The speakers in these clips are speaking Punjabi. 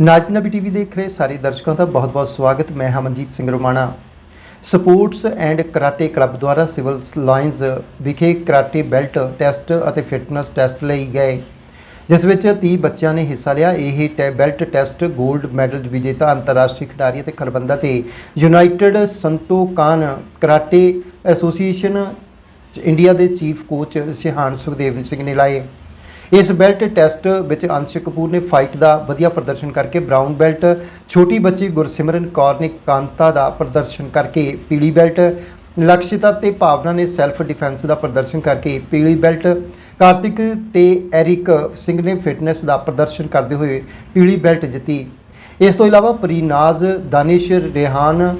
ਨਾਜਨਬੀ ਟੀਵੀ ਦੇਖ ਰਹੇ ਸਾਰੇ ਦਰਸ਼ਕਾਂ ਦਾ ਬਹੁਤ-ਬਹੁਤ ਸਵਾਗਤ। ਮੈਂ Hamanjit Singh Romana. Sports and karate club ਦੁਆਰਾ ਸਿਵਲ ਲਾਈਨਸ ਵਿਖੇ ਕਰਾਟੇ ਬੈਲਟ ਟੈਸਟ ਅਤੇ ਫਿਟਨੈਸ ਟੈਸਟ ਲਈ ਗਏ, ਜਿਸ ਵਿੱਚ 30 ਬੱਚਿਆਂ ਨੇ ਹਿੱਸਾ ਲਿਆ। ਇਹ ਟੈ ਬੈਲਟ ਟੈਸਟ 골ਡ ਮੈਡਲ ਵਿਜੇਤਾ, ਅੰਤਰਰਾਸ਼ਟਰੀ ਖਿਡਾਰੀ ਅਤੇ ਖਲਬੰਦਾ ਤੇ united Shotokan karate association India ਦੇ chief coach shihan Sukhdev Singh ਨੇ ਲਾਏ। ਇਸ ਬੈਲਟ ਟੈਸਟ ਵਿੱਚ ਅੰਸ਼ ਕਪੂਰ ਨੇ ਫਾਈਟ ਦਾ ਵਧੀਆ ਪ੍ਰਦਰਸ਼ਨ ਕਰਕੇ ਬ੍ਰਾਊਨ ਬੈਲਟ ਛੋਟੀ ਬੱਚੀ ਗੁਰਸਿਮਰਨ ਕੌਰ ਨੇ ਕਾਂਤਾ ਦਾ ਪ੍ਰਦਰਸ਼ਨ ਕਰਕੇ ਪੀਲੀ ਬੈਲਟ ਲਕਸ਼ਿਤਾ ਤੇ ਭਾਵਨਾ ਨੇ ਸੈਲਫ ਡਿਫੈਂਸ ਦਾ ਪ੍ਰਦਰਸ਼ਨ ਕਰਕੇ ਪੀਲੀ ਬੈਲਟ ਕਾਰਤਿਕ ਤੇ ਐਰਿਕ ਸਿੰਘ ਨੇ ਫਿਟਨੈਸ ਦਾ ਪ੍ਰਦਰਸ਼ਨ ਕਰਦੇ ਹੋਏ ਪੀਲੀ ਬੈਲਟ ਜਿੱਤੀ। ਇਸ ਤੋਂ ਇਲਾਵਾ ਪ੍ਰੀਨਾਜ਼, ਦਾਨਿਸ਼, ਰਿਹਾਨ,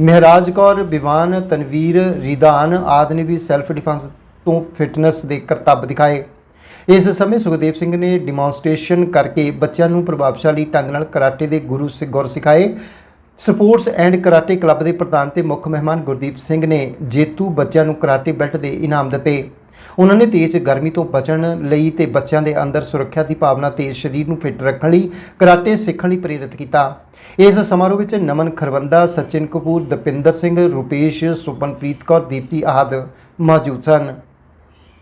ਮਹਿਰਾਜ ਕੌਰ ਵਿਵਾਨ ਤਨਵੀਰ, ਰਿਦਾਨ ਆਦਿ ਨੇ ਵੀ ਸੈਲਫ ਡਿਫੈਂਸ ਤੋਂ ਫਿਟਨੈਸ ਦੇ ਕਰਤੱਵ ਦਿਖਾਏ। ਇਸ ਸਮੇਂ ਸੁਖਦੇਵ ਸਿੰਘ ਨੇ ਡੈਮੋਨਸਟ੍ਰੇਸ਼ਨ ਕਰਕੇ ਬੱਚਿਆਂ ਨੂੰ ਪ੍ਰਭਾਵਸ਼ਾਲੀ ਢੰਗ ਨਾਲ ਕਰਾਟੇ ਦੇ ਗੁਰੂ ਸਿ- ਗੁਰ ਸਿਖਾਏ। ਸਪੋਰਟਸ ਐਂਡ ਕਰਾਟੇ ਕਲੱਬ ਦੇ ਪ੍ਰਧਾਨ ਤੇ ਮੁੱਖ ਮਹਿਮਾਨ ਗੁਰਦੀਪ ਸਿੰਘ ਨੇ ਜੇਤੂ ਬੱਚਿਆਂ ਨੂੰ ਕਰਾਟੇ ਬੈਲਟ ਦੇ ਇਨਾਮ ਦਿੱਤੇ। ਉਹਨਾਂ ਨੇ ਤੇਜ਼ ਗਰਮੀ ਤੋਂ ਬਚਣ ਲਈ ਤੇ ਬੱਚਿਆਂ ਦੇ ਅੰਦਰ ਸੁਰੱਖਿਆ ਦੀ ਭਾਵਨਾ ਤੇ ਸਰੀਰ ਨੂੰ ਫਿੱਟ ਰੱਖਣ ਲਈ ਕਰਾਟੇ ਸਿੱਖਣ ਲਈ ਪ੍ਰੇਰਿਤ ਕੀਤਾ। ਇਸ ਸਮਾਰੋਹ ਵਿੱਚ ਨਮਨ ਖਰਵੰਦਾ, ਸਚਿਨ ਕਪੂਰ, ਦਪਿੰਦਰ ਸਿੰਘ, ਰੂਪੇਸ਼, ਸੁਪਨਪ੍ਰੀਤ ਕੌਰ, ਦੀਪਤੀ ਆਦਿ ਮੌਜੂਦ ਸਨ।